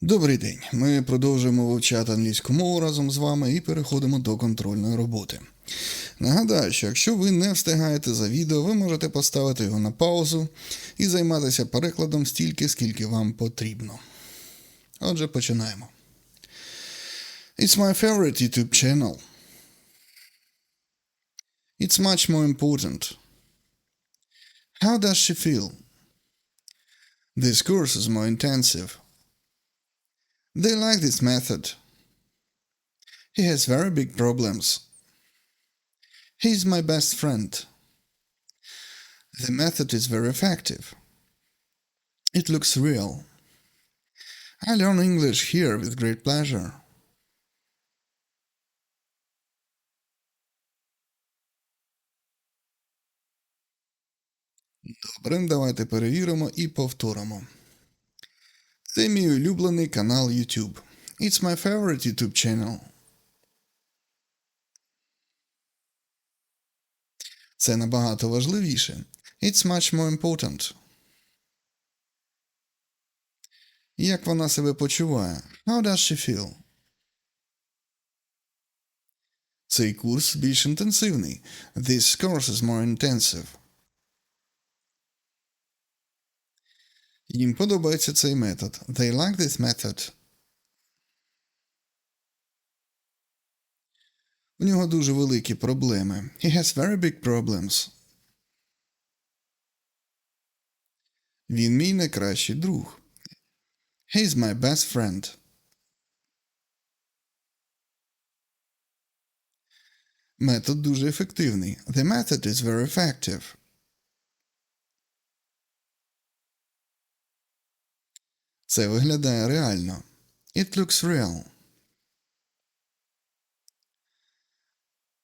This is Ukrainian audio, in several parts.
Добрий день. Ми продовжуємо вивчати англійську мову разом з вами і переходимо до контрольної роботи. Нагадаю, що якщо ви не встигаєте за відео, ви можете поставити його на паузу і займатися перекладом стільки, скільки вам потрібно. Отже, починаємо. It's my favorite YouTube channel. It's much more important. How does she feel? This course is more intensive. They like this method. He has very big problems. He is my best friend. The method is very effective. It looks real. I learn English here with great pleasure. Добре, давайте перевіримо і повторимо. Це мій улюблений канал YouTube. It's my favorite YouTube channel. Це набагато важливіше. It's much more important. Як вона себе почуває? How does she feel? Цей курс більш інтенсивний. This course is more intensive. Їм подобається цей метод. They like this method. У нього дуже великі проблеми. He has very big problems. Він мій найкращий друг. He is my best friend. Метод дуже ефективний. The method is very effective. Це виглядає реально. It looks real.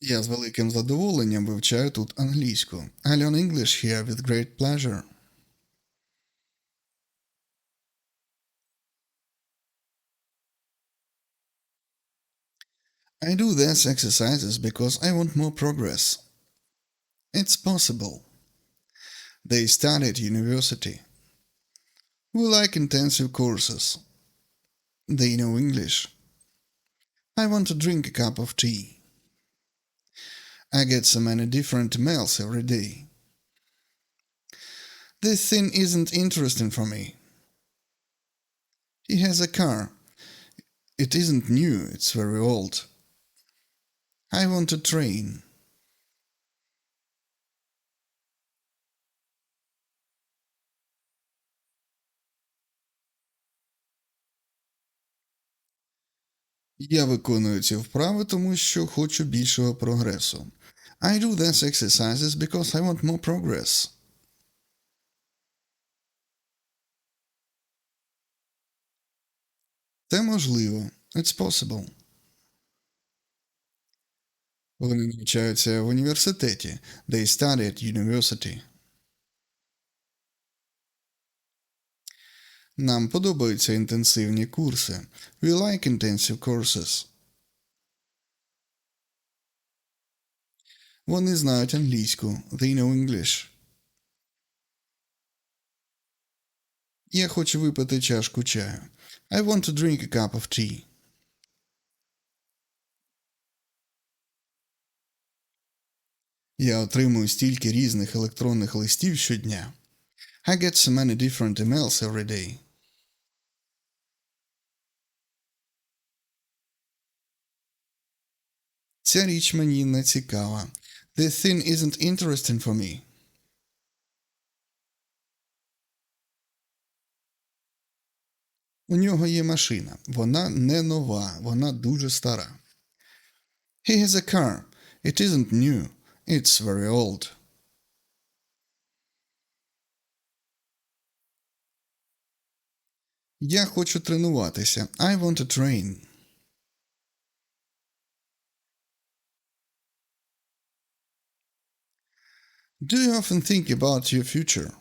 Я з великим задоволенням вивчаю тут англійську. I learn English here with great pleasure. I do these exercises because I want more progress. It's possible. They study at university. We like intensive courses. They know English. I want to drink a cup of tea. I get so many different mails every day. This thing isn't interesting for me. He has a car. It isn't new, it's very old. I want a train. Я виконую ці вправи, тому що хочу більшого прогресу. I do these exercises because I want more progress. Це можливо. It's possible. Вони навчаються в університеті. They study at university. Нам подобаються інтенсивні курси. We like intensive courses. Вони знають англійську. They know English. Я хочу випити чашку чаю. I want to drink a cup of tea. Я отримую стільки різних електронних листів щодня. I get so many different emails every day. Ця річ мені не цікава. This thing isn't interesting for me. У нього є машина. Вона не нова, вона дуже стара. He has a car. It isn't new. It's very old. Я хочу тренуватися. I want to train. Do you often think about your future?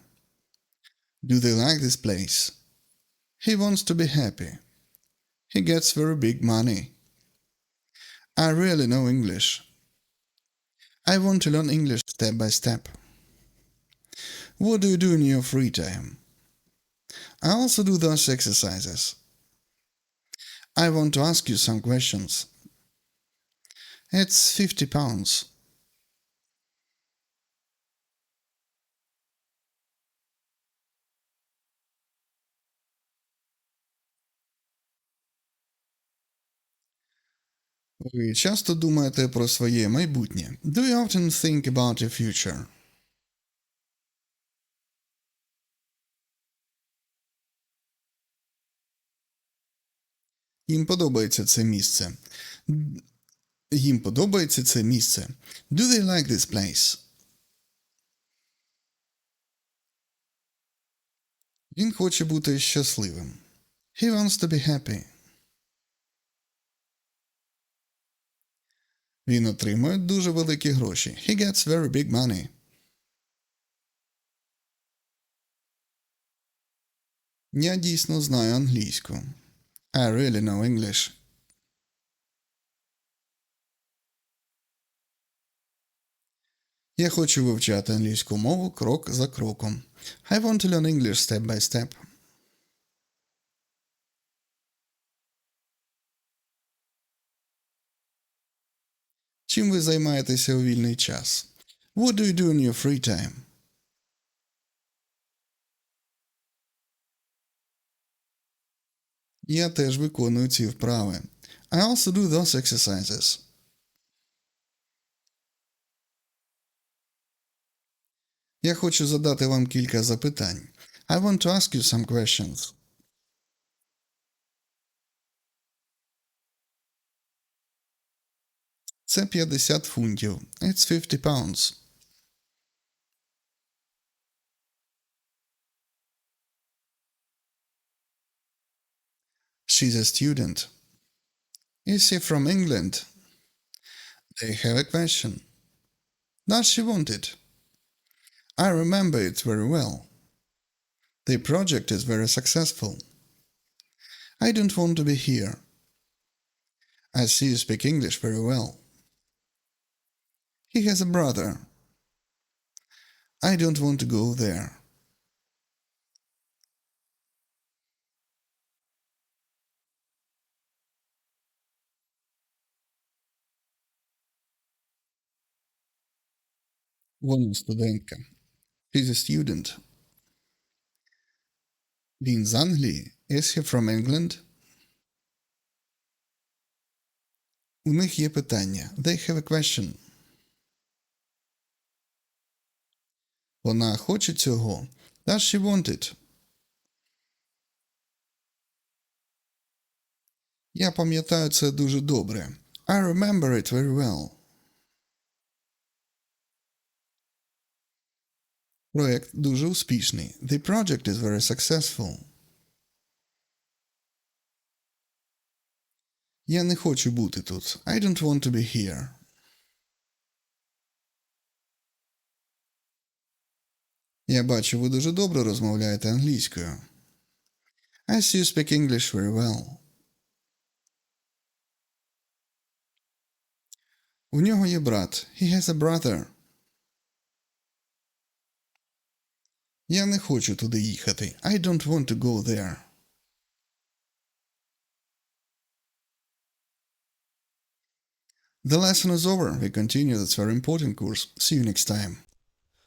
Do they like this place? He wants to be happy. He gets very big money. I really know English. I want to learn English step by step. What do you do in your free time? I also do those exercises. I want to ask you some questions. It's 50 pounds. Ви часто думаєте про своє майбутнє? Do you often think about your future? Їм подобається це місце. Їм подобається це місце. Do they like this place? Він хоче бути щасливим. He wants to be happy. Він отримує дуже великі гроші. He gets very big money. Я дійсно знаю англійську. I really know English. Я хочу вивчати англійську мову крок за кроком. I want to learn English step by step. Чим ви займаєтеся у вільний час? What do you do in your free time? Я теж виконую ці вправи. I also do those exercises. Я хочу задати вам кілька запитань. I want to ask you some questions. Це 50 фунтів. It's 50 pounds. She's a student. Is she from England? They have a question. Does she want it? I remember it very well. The project is very successful. I don't want to be here. I see you speak English very well. He has a brother. I don't want to go there. Вона студентка. She's a student. Він з Англії. Is he from England? У них є питання. They have a question. Вона хоче цього. Does she want it? Я пам'ятаю це дуже добре. I remember it very well. Проект дуже успішний. The project is very successful. Я не хочу бути тут. I don't want to be here. Я бачу, ви дуже добре розмовляєте англійською. I see you speak English very well. У нього є брат. He has a brother. Я не хочу туди їхати. I don't want to go there. The lesson is over. We continue. That's very important course. See you next time.